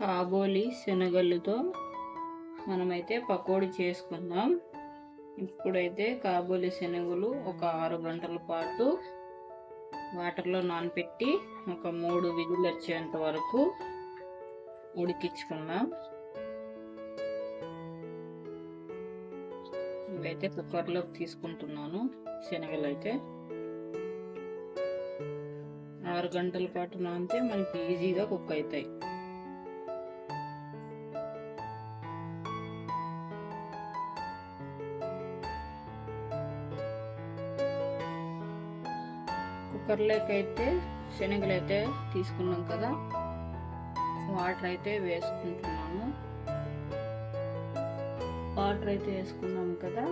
కాబోలి శనగలతో మనమైతే పకోడీ చేసుకుందాం. ఇప్పుడైతే కాబోలి శనగలు ఒక ఆరు గంటల పాటు వాటర్లో నానపెట్టి ఒక మూడు విధులు వచ్చేంత వరకు ఉడికించుకుందాం. ఇవైతే కుక్కర్లోకి తీసుకుంటున్నాను శనగలు అయితే ఆరు గంటల పాటు నానితే మనకి ఈజీగా కుక్ అవుతాయి. కుక్కర్లోకి శనగలు అయితే తీసుకున్నాం కదా. వాటర్ అయితే వేసుకుంటున్నాము. వాటర్ అయితే వేసుకున్నాం కదా.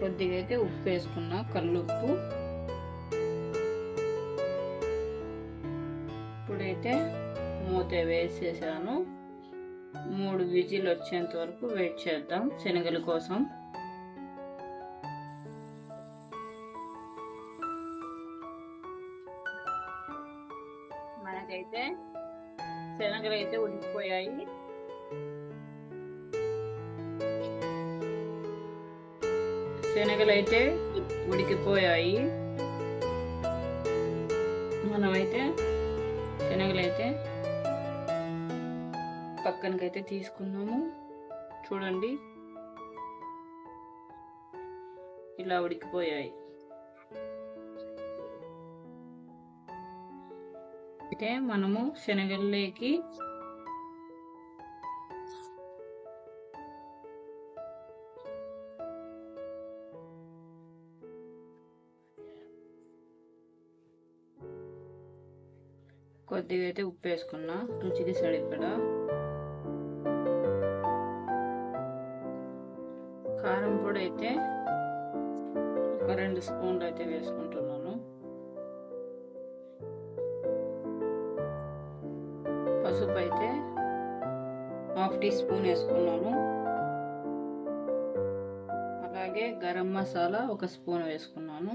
కొద్దిగా అయితే ఉప్పు వేసుకున్నా కల్లుప్పు. ఇప్పుడైతే మూత వేసేసాను. మూడు విజిల్ వచ్చేంత వరకు వెయిట్ చేద్దాం శనగల కోసం. శనగలు అయితే ఉడికిపోయాయి శనగలు అయితే ఉడికిపోయాయి మనమైతే శనగలు అయితే పక్కనకైతే తీసుకున్నాము చూడండి. ఇలా ఉడికిపోయాయి అయితే మనము శనగల్లోకి కొద్దిగా అయితే ఉప్పు వేసుకున్నా. రుచికి సరిపడా. కారం పొడి అయితే ఒక రెండు స్పూన్లు అయితే వేసుకుంటున్నాను పసుపు అయితే హాఫ్ టీ స్పూన్ వేసుకున్నాను. అలాగే గరం మసాలా ఒక స్పూన్ వేసుకున్నాను.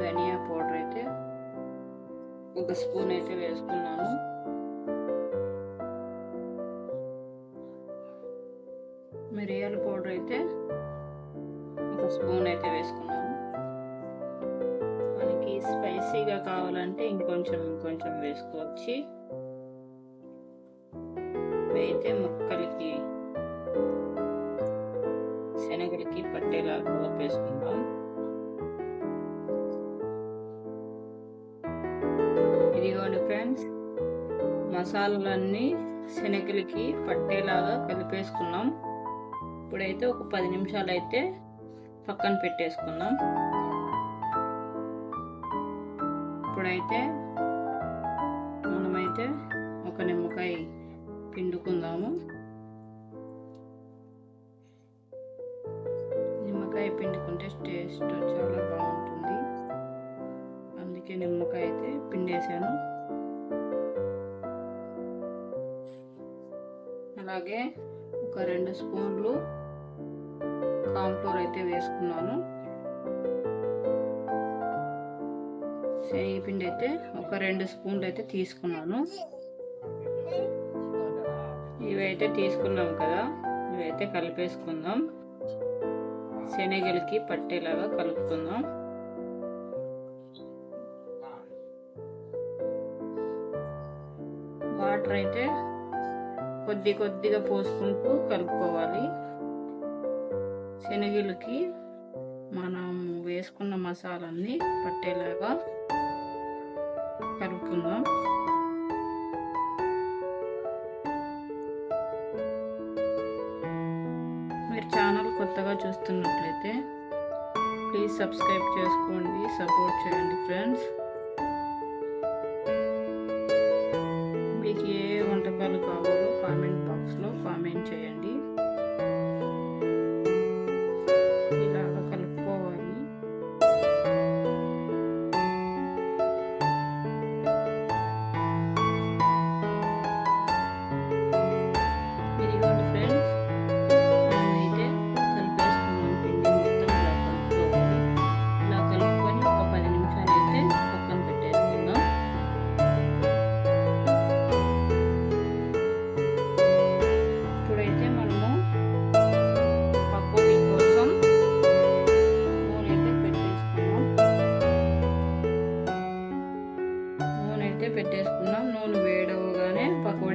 ధనియా పౌడర్ అయితే ఒక స్పూన్ అయితే వేసుకున్నాను. ఇంకొంచెం ఇంకొంచెం వేసుకోవచ్చి అయితే ముక్కలకి శనగలకి పట్టేలాగా వేసుకుందాం. ఇదిగోండి ఫ్రెండ్స్ మసాలాలన్నీ శనగలకి పట్టేలాగా కలిపేసుకున్నాం. ఇప్పుడైతే ఒక పది నిమిషాలు అయితే పక్కన పెట్టేసుకుందాం. ఇప్పుడైతే అయితే ఒక నిమ్మకాయ పిండుకుందాము. నిమ్మకాయ పిండుకుంటే టేస్ట్ చాలా బాగుంటుంది. అందుకే నిమ్మకాయ అయితే పిండేశాను. అలాగే ఒక రెండు స్పూన్లు కాంఫ్లోర్ అయితే వేసుకున్నాను. శనగపిండి అయితే ఒక రెండు స్పూన్లు అయితే తీసుకున్నాను. ఇవైతే తీసుకున్నాం కదా ఇవైతే కలిపేసుకుందాం. శనగలకి పట్టేలాగా కలుపుకుందాం. వాటర్ అయితే కొద్ది కొద్దిగా పోసుకుంటూ కలుపుకోవాలి. శనగలకి మనం వేసుకున్న మసాలాన్ని పట్టేలాగా కలుపుకుందాం మీరు ఛానల్ కొత్తగా చూస్తున్నట్లయితే ప్లీజ్ సబ్స్క్రైబ్ చేసుకోండి సపోర్ట్ చేయండి ఫ్రెండ్స్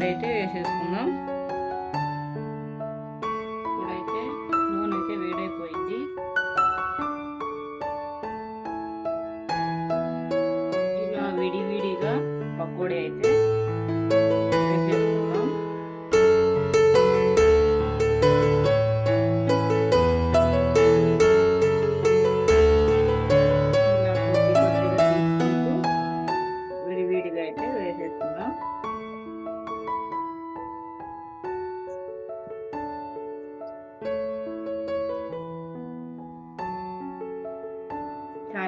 పకోడీ అయితే వేసేసుకుందాం.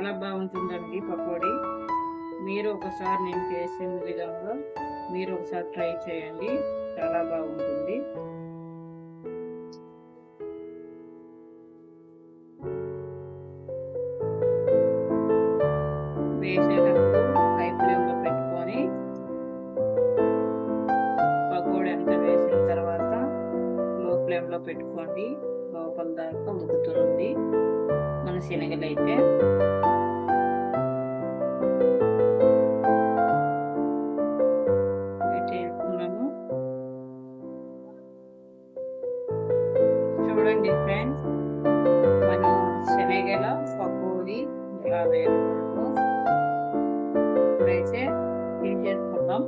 చాలా బాగుంటుందండి పకోడీ. మీరు ఒకసారి నేను చేసిన విధంగా మీరు ఒకసారి ట్రై చేయండి. చాలా బాగుంటుంది. వేసేటప్పుడు హై ఫ్లేమ్లో పెట్టుకొని పకోడీ అంతా వేసిన తర్వాత లో ఫ్లేమ్లో పెట్టుకోండి. లోపల దాకా ఉడుకుతుంది. మన శనగలు అయితే ఇలా వేసుకున్నాము ఇప్పుడైతే తీసేసుకుందాం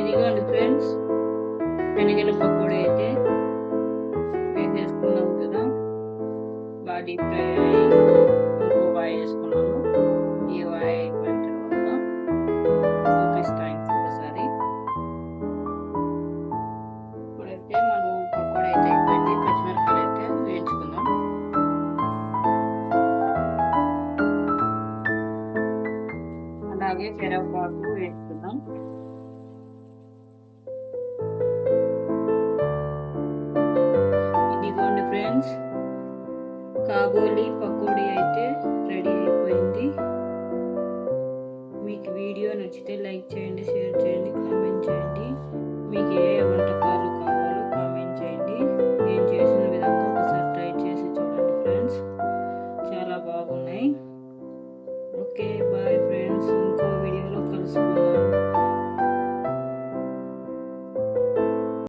ఇదిగోండి ఫ్రెండ్స్ శనగల పకోడీ అయితే వేసేసుకున్నాం కదా బాడీ ఫ్రై అయ్యి ఇంకో వాయి చేసుకున్నాము ఈ వాయి అయిపోయిన తర్వాత చూపిస్తాను ఇంకొకసారి ఇదిగోండి ఫ్రెండ్స్ కాబోలి later